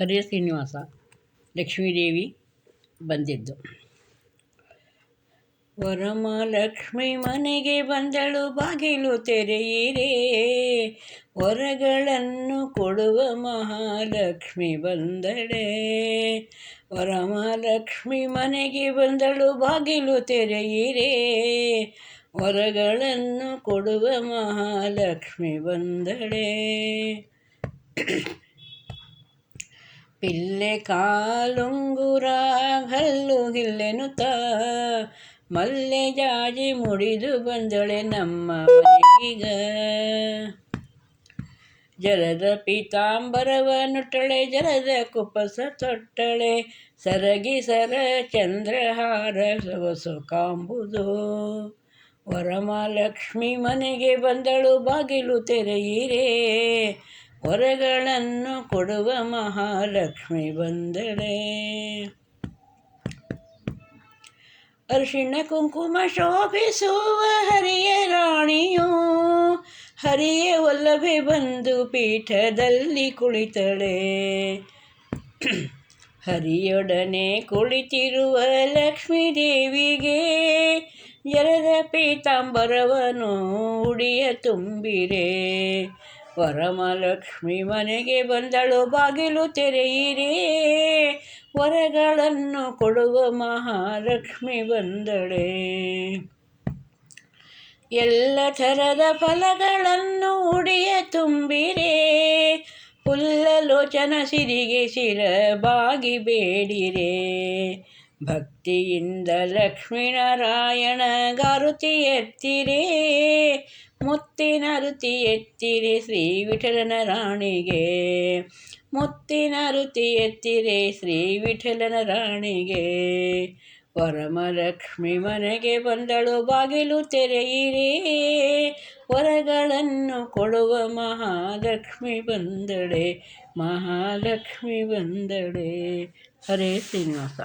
ಹರೇ ಶ್ರೀನಿವಾಸ ಲಕ್ಷ್ಮೀದೇವಿ ಬಂದಿದ್ದು. ವರಮಹಾಲಕ್ಷ್ಮಿ ಮನೆಗೆ ಬಂದಳು, ಬಾಗಿಲು ತೆರೆಯಿರೇ. ವರಗಳನ್ನು ಕೊಡುವ ಮಹಾಲಕ್ಷ್ಮಿ ಬಂದಳೆ. ವರಮಹಾಲಕ್ಷ್ಮಿ ಮನೆಗೆ ಬಂದಳು, ಬಾಗಿಲು ತೆರೆಯಿರೇ. ವರಗಳನ್ನು ಕೊಡುವ ಮಹಾಲಕ್ಷ್ಮಿ ಬಂದಳೆ. ಪಿಲ್ಲೆ ಕಾಲುಂಗುರ ಹಲ್ಲು ಹಿಲ್ಲೆನುತ ಮಲ್ಲೆ ಜಾಜಿ ಮುಡಿದು ಬಂದಳೆ ನಮ್ಮ ಮನೆಗೀಗ ಜಲದ ಪೀತಾಂಬರವ ನುಟ್ಟಳೆ ಜರದ ಕುಪಸ ತೊಟ್ಟಳೆ ಸರಗಿ ಸರ ಚಂದ್ರಹಾರ ಸೊಸು ಕಾಂಬುದು ವರಮಹಾಲಕ್ಷ್ಮಿ ಮನೆಗೆ ಬಂದಳು ಬಾಗಿಲು ತೆರೆಯಿರೇ ವರಗಳನ್ನು ಕೊಡುವ ಮಹಾಲಕ್ಷ್ಮಿ ಬಂದಳೆ. ಅರಿಶಿಣ ಕುಂಕುಮ ಶೋಭಿಸುವ ಹರಿಯ ರಾಣಿಯು, ಹರಿಯ ಒಲ್ಲಭೆ ಬಂದು ಪೀಠದಲ್ಲಿ ಕುಳಿತಳೆ. ಹರಿಯೊಡನೆ ಕುಳಿತಿರುವ ಲಕ್ಷ್ಮೀ ದೇವಿಗೆ ಜರದ ಪೀತಾಂಬರವನು ಉಡಿಯ ತುಂಬಿರೆ. ವರಮಲಕ್ಷ್ಮಿ ಮನೆಗೆ ಬಂದಳು, ಬಾಗಿಲು ತೆರೆಯಿರಿ. ವರಗಳನ್ನು ಕೊಡುವ ಮಹಾಲಕ್ಷ್ಮಿ ಬಂದಳೆ. ಎಲ್ಲ ಥರದ ಫಲಗಳನ್ನು ಉಡಿಯ ತುಂಬಿರೆ. ಪುಲ್ಲಲೋಚನ ಸಿರಿಗೆ ಸಿರ ಬಾಗಿ ಬೇಡಿರೆ. ಭಕ್ತಿಯಿಂದ ಲಕ್ಷ್ಮೀನಾರಾಯಣ ಗಾರುತಿ ಎತ್ತಿರೇ. ಮುತ್ತಿನ ರುತಿ ಎತ್ತಿರೆ ಶ್ರೀ ವಿಠಲನ ರಾಣಿಗೆ ಮುತ್ತಿನ ರುತಿ ಎತ್ತಿರೆ ಶ್ರೀ ವಿಠಲನ ರಾಣಿಗೆ ಪರಮಲಕ್ಷ್ಮಿ ಮನೆಗೆ ಬಂದಳು ಬಾಗಿಲು ತೆರೆಯಿರಿ. ವರಗಳನ್ನು ಕೊಡುವ ಮಹಾಲಕ್ಷ್ಮಿ ಬಂದಳೆ ಮಹಾಲಕ್ಷ್ಮಿ ಬಂದಳೆ. ಹರೇ ಶ್ರೀನಿವಾಸ.